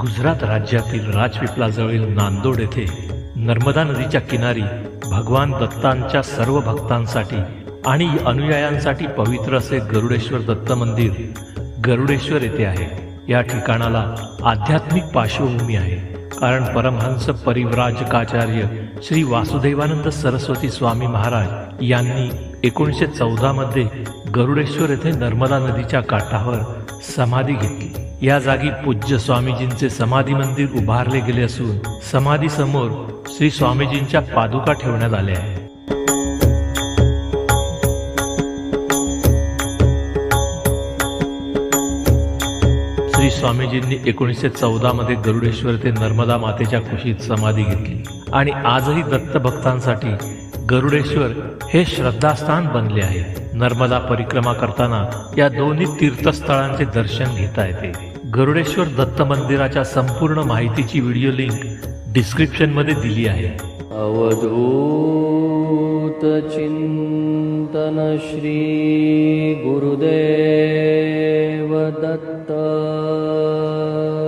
गुजरात राज्यातील राजपिपलाजवळील नांदोड येथे नर्मदा नदीच्या किनारी भगवान दत्तांच्या सर्व भक्तांसाठी आणि अनुयायांसाठी पवित्र असे गरुडेश्वर दत्त मंदिर गरुडेश्वर येथे आहे. या ठिकाणाला आध्यात्मिक पार्श्वभूमी आहे. कारण परमहंस परिव्राजकाचार्य श्री वासुदेवानंद सरस्वती स्वामी महाराज यांनी एकोणीसशे चौदामध्ये गरुडेश्वर येथे नर्मदा नदीच्या काठावर समाधी घेतली. या जागी पूज्य स्वामीजींचे समाधी मंदिर उभारले गेले असून समाधी समोर श्री स्वामीजींच्या पादुका ठेवण्यात आल्या आहेत. श्री स्वामीजींनी एकोणीसशे चौदा मध्ये गरुडेश्वर ते नर्मदा मातेच्या कुशीत समाधी घेतली आणि आजही दत्त भक्तांसाठी गरुडेश्वर हे श्रद्धास्थान बनले आहे. नर्मदा परिक्रमा करताना या दोन्ही तीर्थस्थळांचे दर्शन घेता येते. गरुडेश्वर दत्त मंदिराच्या संपूर्ण माहितीची व्हिडिओ लिंक डिस्क्रिप्शनमध्ये दिली आहे. अवधूत चिंतन श्री गुरुदेव दत्त.